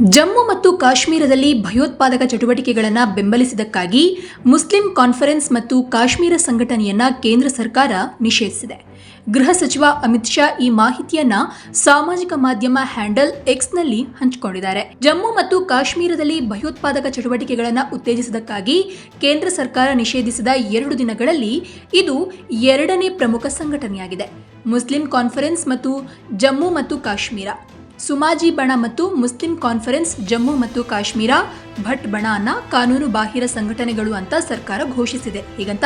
ಜಮ್ಮು ಮತ್ತು ಕಾಶ್ಮೀರದಲ್ಲಿ ಭಯೋತ್ಪಾದಕ ಚಟುವಟಿಕೆಗಳನ್ನು ಬೆಂಬಲಿಸಿದ್ದಕ್ಕಾಗಿ ಮುಸ್ಲಿಂ ಕಾನ್ಫರೆನ್ಸ್ ಮತ್ತು ಕಾಶ್ಮೀರ ಸಂಘಟನೆಯನ್ನ ಕೇಂದ್ರ ಸರ್ಕಾರ ನಿಷೇಧಿಸಿದೆ. ಗೃಹ ಸಚಿವ ಅಮಿತ್ ಶಾ ಈ ಮಾಹಿತಿಯನ್ನ ಸಾಮಾಜಿಕ ಮಾಧ್ಯಮ ಹ್ಯಾಂಡಲ್ ಎಕ್ಸ್ನಲ್ಲಿ ಹಂಚಿಕೊಂಡಿದ್ದಾರೆ. ಜಮ್ಮು ಮತ್ತು ಕಾಶ್ಮೀರದಲ್ಲಿ ಭಯೋತ್ಪಾದಕ ಚಟುವಟಿಕೆಗಳನ್ನು ಉತ್ತೇಜಿಸಿದ್ದಕ್ಕಾಗಿ ಕೇಂದ್ರ ಸರ್ಕಾರ ನಿಷೇಧಿಸಿದ ಎರಡು ದಿನಗಳಲ್ಲಿ ಇದು ಎರಡನೇ ಪ್ರಮುಖ ಸಂಘಟನೆಯಾಗಿದೆ. ಮುಸ್ಲಿಂ ಕಾನ್ಫರೆನ್ಸ್ ಮತ್ತು ಜಮ್ಮು ಮತ್ತು ಕಾಶ್ಮೀರ. ಸುಮಾಜಿ ಬಣ ಮತ್ತು ಮುಸ್ಲಿಂ ಕಾನ್ಫರೆನ್ಸ್, ಜಮ್ಮು ಮತ್ತು ಕಾಶ್ಮೀರ, ಭಟ್ ಬಣ ಕಾನೂನು ಬಾಹಿರ ಸಂಘಟನೆಗಳು ಅಂತ ಸರ್ಕಾರ ಘೋಷಿಸಿದೆ. ಹೀಗಂತ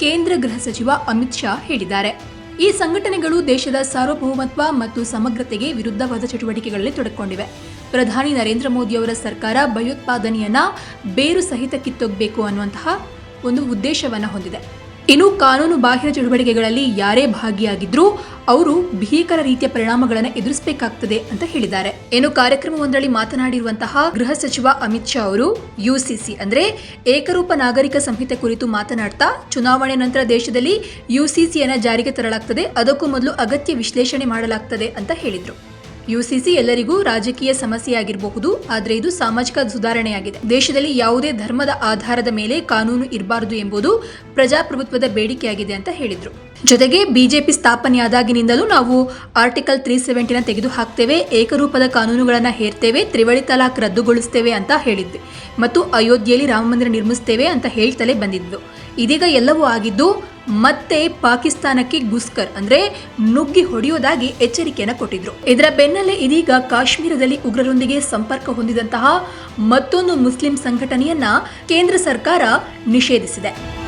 ಕೇಂದ್ರ ಗೃಹ ಸಚಿವ ಅಮಿತ್ ಶಾ ಹೇಳಿದ್ದಾರೆ. ಈ ಸಂಘಟನೆಗಳು ದೇಶದ ಸಾರ್ವಭೌಮತ್ವ ಮತ್ತು ಸಮಗ್ರತೆಗೆ ವಿರುದ್ಧವಾದ ಚಟುವಟಿಕೆಗಳಲ್ಲಿ ತೊಡಕೊಂಡಿವೆ. ಪ್ರಧಾನಿ ನರೇಂದ್ರ ಮೋದಿ ಅವರ ಸರ್ಕಾರ ಭಯೋತ್ಪಾದನೆಯನ್ನ ಬೇರು ಸಹಿತ ಕಿತ್ತೊಗಬೇಕು ಅನ್ನುವಂತಹ ಒಂದು ಉದ್ದೇಶವನ್ನು ಹೊಂದಿದೆ. ಇನ್ನು ಕಾನೂನು ಬಾಹಿರ ಚಟುವಟಿಕೆಗಳಲ್ಲಿ ಯಾರೇ ಭಾಗಿಯಾಗಿದ್ರೂ ಅವರು ಭೀಕರ ರೀತಿಯ ಪರಿಣಾಮಗಳನ್ನು ಎದುರಿಸಬೇಕಾಗ್ತದೆ ಅಂತ ಹೇಳಿದ್ದಾರೆ. ಏನು ಕಾರ್ಯಕ್ರಮವೊಂದರಲ್ಲಿ ಮಾತನಾಡಿರುವಂತಹ ಗೃಹ ಸಚಿವ ಅಮಿತ್ ಶಾ ಅವರು ಯುಸಿಸಿ ಅಂದ್ರೆ ಏಕರೂಪ ನಾಗರಿಕ ಸಂಹಿತೆ ಕುರಿತು ಮಾತನಾಡ್ತಾ ಚುನಾವಣೆ ನಂತರ ದೇಶದಲ್ಲಿ ಯುಸಿಸಿಯನ್ನು ಜಾರಿಗೆ ತರಲಾಗ್ತದೆ. ಅದಕ್ಕೂ ಮೊದಲು ಅಗತ್ಯ ವಿಶ್ಲೇಷಣೆ ಮಾಡಲಾಗ್ತದೆ ಅಂತ ಹೇಳಿದ್ರು. ಯುಸಿಸಿ ಎಲ್ಲರಿಗೂ ರಾಜಕೀಯ ಸಮಸ್ಯೆಯಾಗಿರಬಹುದು, ಆದರೆ ಇದು ಸಾಮಾಜಿಕ ಸುಧಾರಣೆಯಾಗಿದೆ. ದೇಶದಲ್ಲಿ ಯಾವುದೇ ಧರ್ಮದ ಆಧಾರದ ಮೇಲೆ ಕಾನೂನು ಇರಬಾರದು ಎಂಬುದು ಪ್ರಜಾಪ್ರಭುತ್ವದ ಬೇಡಿಕೆಯಾಗಿದೆ ಅಂತ ಹೇಳಿದ್ರು. ಜೊತೆಗೆ ಬಿಜೆಪಿ ಸ್ಥಾಪನೆಯಾದಾಗಿನಿಂದಲೂ ನಾವು ಆರ್ಟಿಕಲ್ ತ್ರೀ ಸೆವೆಂಟಿನ ತೆಗೆದು ಹಾಕ್ತೇವೆ ಏಕರೂಪದ ಕಾನೂನುಗಳನ್ನು ಹೇರ್ತೇವೆ, ತ್ರಿವಳಿ ತಲಾಖ್ ರದ್ದುಗೊಳಿಸ್ತೇವೆ ಅಂತ ಹೇಳಿದ್ವಿ. ಮತ್ತು ಅಯೋಧ್ಯೆಯಲ್ಲಿ ರಾಮ ಮಂದಿರ ನಿರ್ಮಿಸ್ತೇವೆ ಅಂತ ಹೇಳ್ತಲೇ ಬಂದಿದ್ವು. ಇದೀಗ ಎಲ್ಲವೂ ಆಗಿದ್ದು ಮತ್ತೆ ಪಾಕಿಸ್ತಾನಕ್ಕೆ ಗುಸ್ಕರ್ ಅಂದ್ರೆ ನುಗ್ಗಿ ಹೊಡೆಯೋದಾಗಿ ಎಚ್ಚರಿಕೆಯನ್ನು ಕೊಟ್ಟಿದ್ರು. ಇದರ ಬೆನ್ನಲ್ಲೇ ಇದೀಗ ಕಾಶ್ಮೀರದಲ್ಲಿ ಉಗ್ರರೊಂದಿಗೆ ಸಂಪರ್ಕ ಹೊಂದಿದಂತಹ ಮತ್ತೊಂದು ಮುಸ್ಲಿಂ ಸಂಘಟನೆಯನ್ನ ಕೇಂದ್ರ ಸರ್ಕಾರ ನಿಷೇಧಿಸಿದೆ.